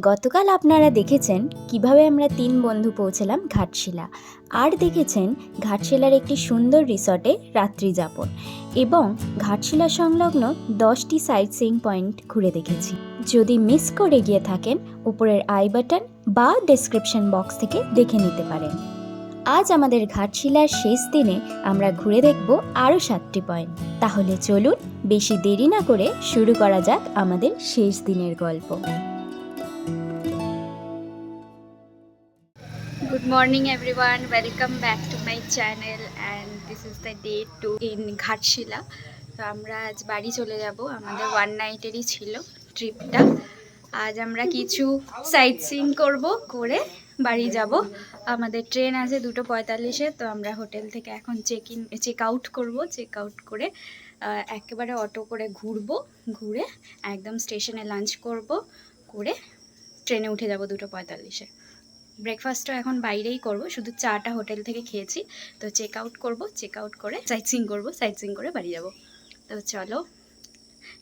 গতকাল আপনারা দেখেছেন কীভাবে আমরা তিন বন্ধু পৌঁছলাম ঘাটশিলা। আর দেখেছেন ঘাটশিলার একটি সুন্দর রিসর্টে রাত্রি যাপন। এবং ঘাটশিলা সংলগ্ন দশটি সাইট সিইং পয়েন্ট ঘুরে দেখেছি। যদি মিস করে গিয়ে থাকেন, উপরের আই বাটন বা ডেসক্রিপশন বক্স থেকে দেখে নিতে পারেন। আজ আমাদের ঘাটশিলার শেষ দিনে আমরা ঘুরে দেখব আরও সাতটি পয়েন্ট। তাহলে চলুন, বেশি দেরি না করে শুরু করা যাক আমাদের শেষ দিনের গল্প। Good everyone everyone, back to my channel and and this the day 2 in Ghatshila তো আমরা আজ বাড়ি চলে যাব। আমাদের ওয়ান নাইটেরই ছিল ট্রিপটা আজ আমরা কিছু সাইট সিন করব করে বাড়ি যাব। আমাদের ট্রেন আছে দুটো পঁয়তাল্লিশে তো আমরা হোটেল থেকে এখন চেক ইন চেক আউট করব। চেক আউট করে একেবারে অটো করে ঘুরবো। ঘুরে একদম স্টেশনে লাঞ্চ করব। করে ট্রেনে উঠে যাব দুটো পঁয়তাল্লিশে। ব্রেকফাস্টও এখন বাইরেই করব। শুধু চাটা হোটেল থেকে খেয়েছি। তো চেক আউট করব চেক আউট করে সাইট সিং করব সাইট সিং করে বাড়ি যাব। তো চলো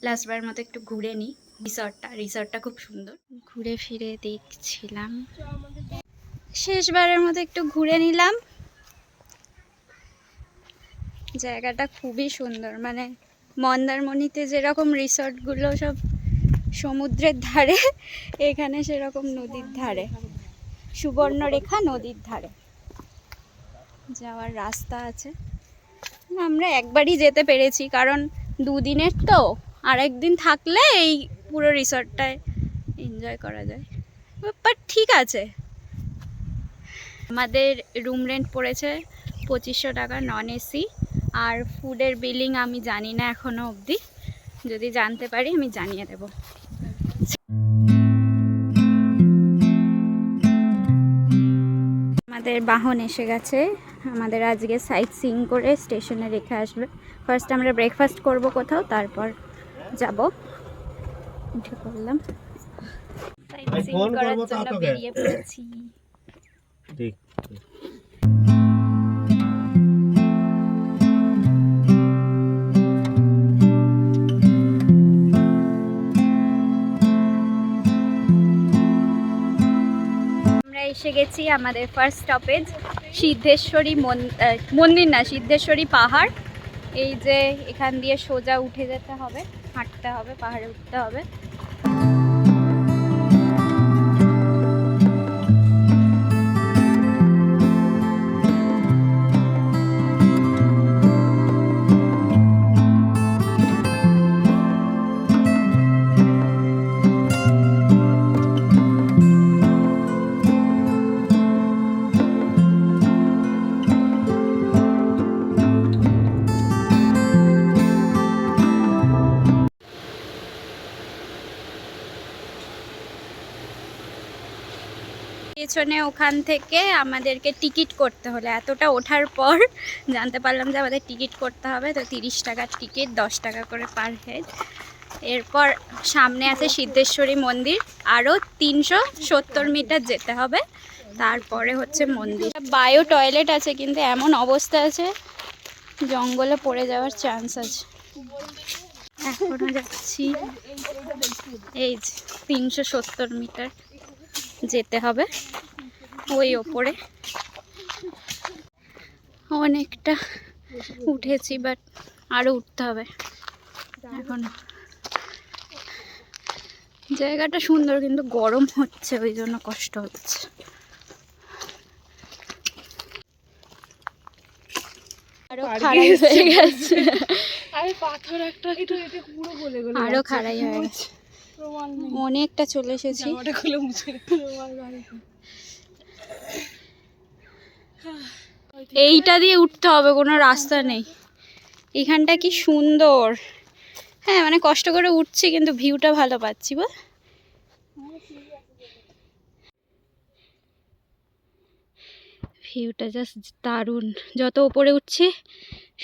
লাস্টবার মতো একটু ঘুরে নিই। রিসর্টটা রিসর্টটা খুব সুন্দর। ঘুরে ফিরে দেখছিলাম। শেষবারের মতো একটু ঘুরে নিলাম। জায়গাটা খুবই সুন্দর। মানে মন্দারমণিতে যেরকম রিসর্টগুলো সব সমুদ্রের ধারে, এখানে সেরকম নদীর ধারে। সুবর্ণরেখা নদীর ধারে। যাওয়ার রাস্তা আছে। আমরা একবারই যেতে পেরেছি, কারণ দুদিনের তো। আর একদিন থাকলে এই পুরো রিসর্টটায় এনজয় করা যায়। বাট ঠিক আছে। আমাদের রুম রেন্ট পড়েছে পঁচিশশো টাকা নন এসি আর ফুডের বিলিং আমি জানি না এখনও অবধি। যদি জানতে পারি আমি জানিয়ে দেবো। আমাদের বাহন এসে গেছে। আমাদের আজকে সাইট সিং করে স্টেশনে রেখে আসবে। ফার্স্ট আমরা ব্রেকফাস্ট করব কোথাও তারপর যাব। উঠে পড়লাম। সাইট সিং করার জন্য বেরিয়ে পড়েছি। এসে গেছি আমাদের ফার্স্ট স্টপেজ সিদ্ধেশ্বরী মন- মন্দির না, সিদ্ধেশ্বরী পাহাড়। এই যে এখান দিয়ে সোজা উঠে যেতে হবে, হাঁটতে হবে, পাহাড়ে উঠতে হবে। পেছনে ওখান থেকে আমাদেরকে টিকিট করতে হলো। এতটা ওঠার পর জানতে পারলাম যে আমাদের টিকিট করতে হবে। তো তিরিশ টাকার টিকিট, দশ টাকা করে পার হেড। এরপর সামনে আছে সিদ্ধেশ্বরী মন্দির। আরও তিনশো সত্তর মিটার যেতে হবে। তারপরে হচ্ছে মন্দির। বায়ো টয়লেট আছে, কিন্তু এমন অবস্থা আছে, জঙ্গলে পড়ে যাওয়ার চান্স আছে। এখনও যাচ্ছি। এই যে, তিনশো সত্তর মিটার। যেতে হবে ওই ওপরে। অনেকটা উঠেছি বাট আরও উঠতে হবে। এখন জায়গাটা সুন্দর কিন্তু গরম হচ্ছে ওই জন্য কষ্ট হচ্ছে। আরও খাড়াই হয়ে গেছে। অনেকটা চলে এসেছি। এইটা দিয়ে উঠতে হবে কোনো রাস্তা নেই। এখানটা কি সুন্দর। হ্যাঁ মানে কষ্ট করে উঠছি কিন্তু ভিউটা ভালো পাচ্ছি বল। ভিউটা জাস্ট দারুণ। যত উপরে উঠছি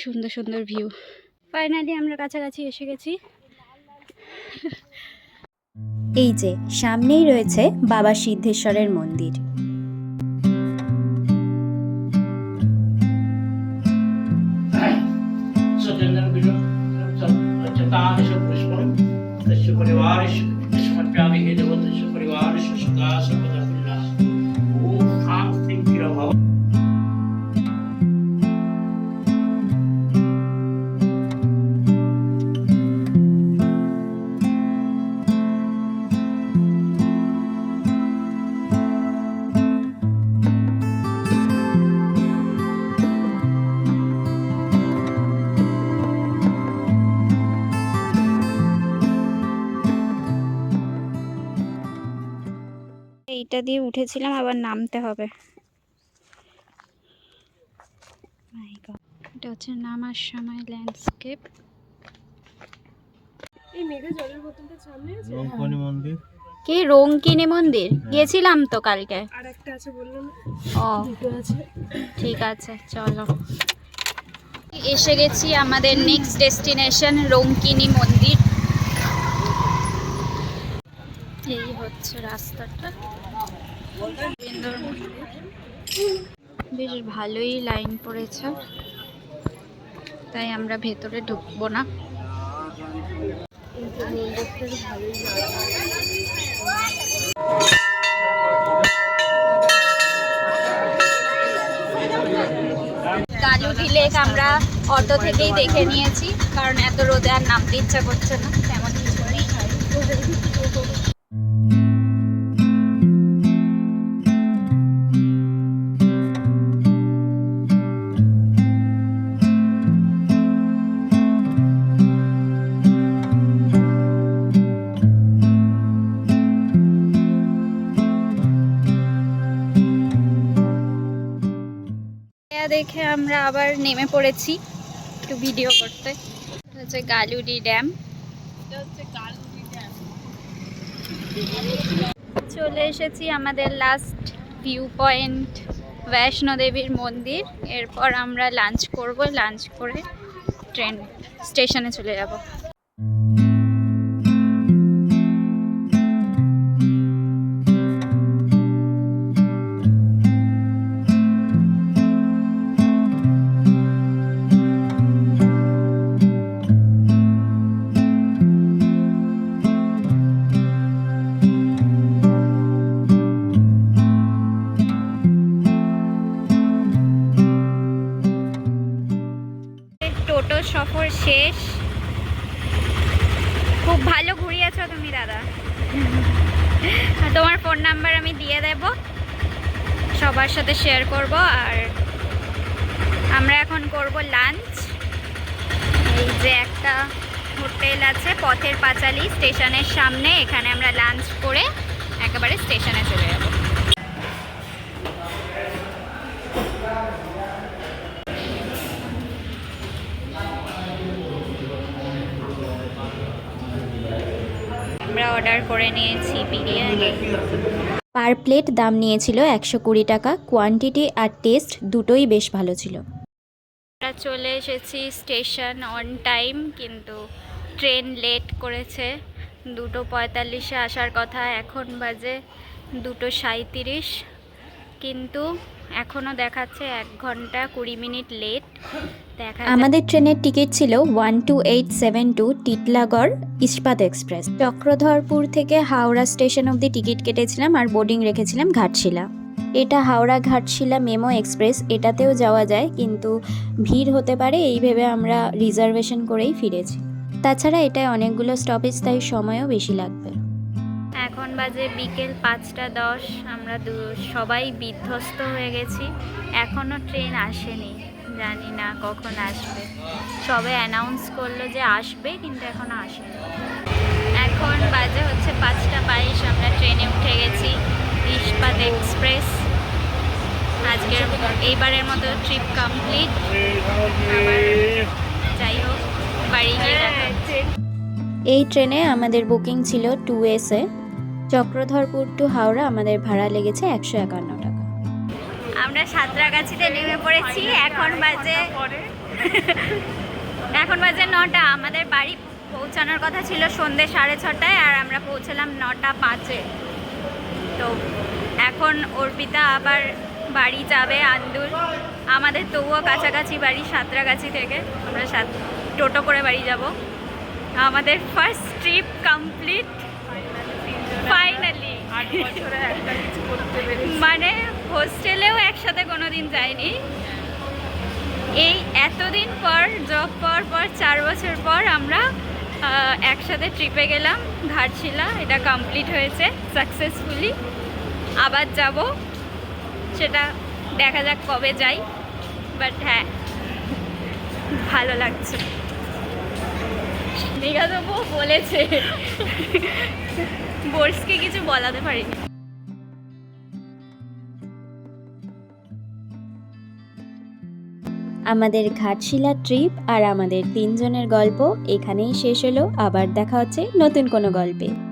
সুন্দর সুন্দর ভিউ। ফাইনালি আমরা কাছাকাছি এসে গেছি। এই যে সামনেই রয়েছে বাবা সিদ্ধেশ্বরের মন্দির सत्येन्द्र पुष्पम तस्य परिवारस्य समर्प्यामि हे देव तस्य परिवारस्य এইটা দিয়ে উঠেছিলাম আবার নামতে হবে। এটা হচ্ছে নামার সময় ল্যান্ডস্কেপ এই মেঘে জলের বোতলটা সামনে আছে? রংকনি মন্দির। কি? রঙ্কিনী মন্দির? গেছিলাম তো কালকে। ও। ঠিক আছে চলো। এসে গেছি আমাদের নেক্সট ডেস্টিনেশন রঙ্কিনী মন্দির। এই হচ্ছে রাস্তাটা। বেশ ভালোই লাইন পড়েছে। তাই আমরা ভেতরে ঢুকবো না। ভালোই লাগে কালুটি আমরা অটো থেকেই দেখে নিয়েছি, কারণ এত রোদে আর নামতে ইচ্ছা করছে না, তেমন কিছু নেই। দেখে আমরা আবার নেমে পড়েছি একটু ভিডিও করতে। এটা হচ্ছে গালুডি ড্যাম। চলে এসেছি আমাদের লাস্ট ভিউ পয়েন্ট বৈষ্ণো দেবীর মন্দির। এরপর আমরা লাঞ্চ করব। লাঞ্চ করে ট্রেন স্টেশনে চলে যাব। সবার সাথে শেয়ার করব আর আমরা এখন করব লাঞ্চ এই যে একটা হোটেল আছে, পথের পাঁচালি স্টেশনের সামনে। এখানে আমরা লাঞ্চ করে একেবারে স্টেশনে চলে যাব। আমরা অর্ডার করে নিয়েছি বিরিয়ানি। পার প্লেট দাম নিয়েছিল একশো কুড়ি টাকা। কোয়ান্টিটি আর টেস্ট দুটোই বেশ ভালো ছিল। আমরা চলে এসেছি স্টেশন অন টাইম, কিন্তু ট্রেন লেট করেছে। দুটো পঁয়তাল্লিশে আসার কথা, এখন বাজে দুটো সাঁইত্রিশ। কিন্তু এখনও দেখাচ্ছে এক ঘণ্টা কুড়ি মিনিট লেট। দেখা আমাদের ট্রেনের টিকিট ছিল one two eight seven two Titlagarh Ispat express. Chakradharpur থেকে হাওড়া স্টেশন অবধি টিকিট কেটেছিলাম আর বোর্ডিং রেখেছিলাম ঘাটশিলা। এটা হাওড়া ঘাটশিলা মেমো এক্সপ্রেস, এটাতেও যাওয়া যায়, কিন্তু ভিড় হতে পারে এই ভেবে আমরা রিজার্ভেশন করেই ফিরেছি। তাছাড়া এটায় অনেকগুলো স্টপেজ, তাই সময়ও বেশি লাগবে। এখন বাজে বিকেল পাঁচটা দশ আমরা দু সবাই বিধ্বস্ত হয়ে গেছি। এখনও ট্রেন আসেনি জানি না কখন আসবে। সবে অ্যানাউন্স করল যে আসবে কিন্তু এখনও আসেনি। এখন বাজে হচ্ছে পাঁচটা বাইশ আমরা ট্রেনে উঠে গেছি ইস্পাত এক্সপ্রেস। আজকের এইবারের মতো ট্রিপ কমপ্লিট যাই হোক বাড়ি গিয়ে এই ট্রেনে আমাদের বুকিং ছিল টু এসে চক্রধরপুর টু হাওড়া, আমাদের ভাড়া লেগেছে একশো একান্ন টাকা। আমরা সাঁতরাগাছিতে নেমে পড়েছি, এখন বাজে এখন বাজে নটা। আমাদের বাড়ি পৌঁছানোর কথা ছিল সন্ধ্যে সাড়ে ছটায়, আর আমরা পৌঁছলাম নটা পাঁচে। তো এখন অর্পিতা আবার বাড়ি যাবে আন্দুল। আমাদের তবুও কাছাকাছি বাড়ি সাঁতরাগাছি থেকে। আমরা সাত টোটো করে বাড়ি যাব। আমাদের ফার্স্ট ট্রিপ কমপ্লিট ফাইনালি মানে হোস্টেলেও একসাথে কোনোদিন যাইনি। এই এতদিন পর জব পাওয়ার পর, চার বছর পর আমরা একসাথে ট্রিপে গেলাম, ঘাটশিলা, এটা কমপ্লিট হয়েছে সাকসেসফুলি আবার যাব, সেটা দেখা যাক কবে যাই বাট হ্যাঁ ভালো লাগছে। দীঘা তবুও বলেছে। বোর্সকে কিছু বলাতে পারিনি আমাদের ঘাটশিলা ট্রিপ আর আমাদের তিনজনের গল্প এখানেই শেষ হলো। আবার দেখা হচ্ছে নতুন কোনো গল্পে।